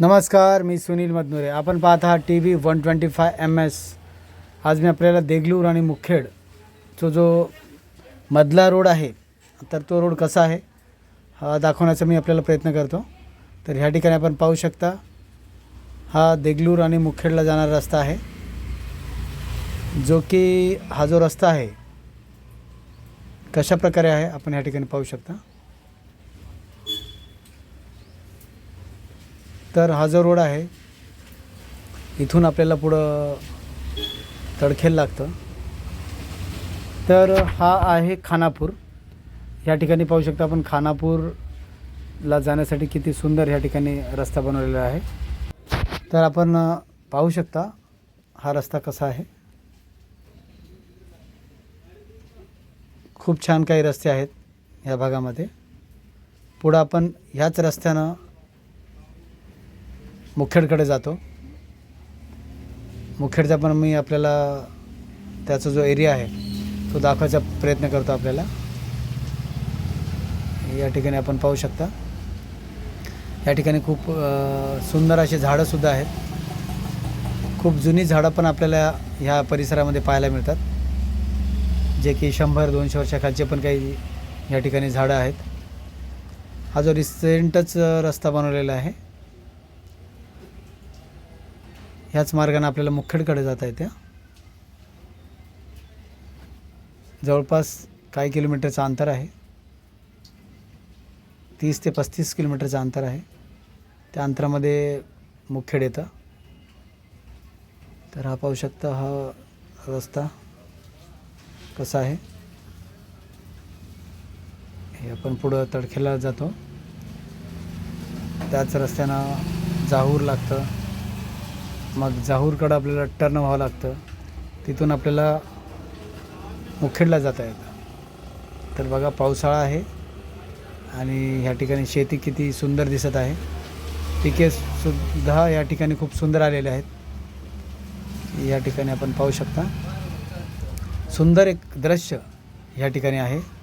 नमस्कार मी सुनील मदनुरे. आपण पाहत आहात T V one twenty five M S. आज मी आपल्याला देगलूर आणि मुखेड तो जो मधला रोड आहे तर तो रोड कसा आहे हा दाखवण्याचा मी आपल्याला प्रयत्न करतो. तर ह्या ठिकाणी आपण पाहू शकता हा देगलूर आणि मुखेडला जाणारा रस्ता आहे. जो की हा जो रस्ता आहे कशा प्रकारे आहे आपण ह्या ठिकाणी पाहू शकता. तर हा जो रोड आहे इथून आपल्याला पुढं तडखेल लागतं. तर हा आहे खानापूर. या ठिकाणी पाहू शकता आपण खानापूरला जाण्यासाठी किती सुंदर ह्या ठिकाणी रस्ता बनवलेला आहे. तर आपण पाहू शकता हा रस्ता कसा आहे. खूप छान काही रस्ते आहेत या भागामध्ये. पुढं आपण ह्याच रस्त्यानं मुखेडकडे जातो. मुखेडचा पण मी आपल्याला त्याचा जो एरिया आहे तो दाखवायचा प्रयत्न करतो आपल्याला. या ठिकाणी आपण पाहू शकता. या ठिकाणी खूप सुंदर अशी झाडंसुद्धा आहेत. खूप जुनी झाडं पण आपल्याला ह्या परिसरामध्ये पाहायला मिळतात. जे की शंभर दोनशे वर्षाखालचे पण काही या ठिकाणी झाडं आहेत. हा जो रिसेंटच रस्ता बनवलेला आहे ह्याच मार्गाने आपल्याला मुखेडकडे जाता येते. जवळपास काही किलोमीटरचं अंतर आहे. तीस ते पस्तीस किलोमीटरचं अंतर आहे. त्या अंतरामध्ये मुखेड येतं. तर हा पाहू शकता हा रस्ता कसा आहे. हे आपण पुढं तडखेला जातो. त्याच रस्त्यानं जाहूर लागतं. मग जाहूरकडं आपल्याला टर्न व्हावं लागतं. तिथून आपल्याला मुखेडला जाता येतं. तर बघा पावसाळा आहे आणि ह्या ठिकाणी शेती किती सुंदर दिसत आहे. पिकेसुद्धा या ठिकाणी खूप सुंदर आलेले आहेत. या ठिकाणी आपण पाहू शकता. सुंदर एक दृश्य या ठिकाणी आहे.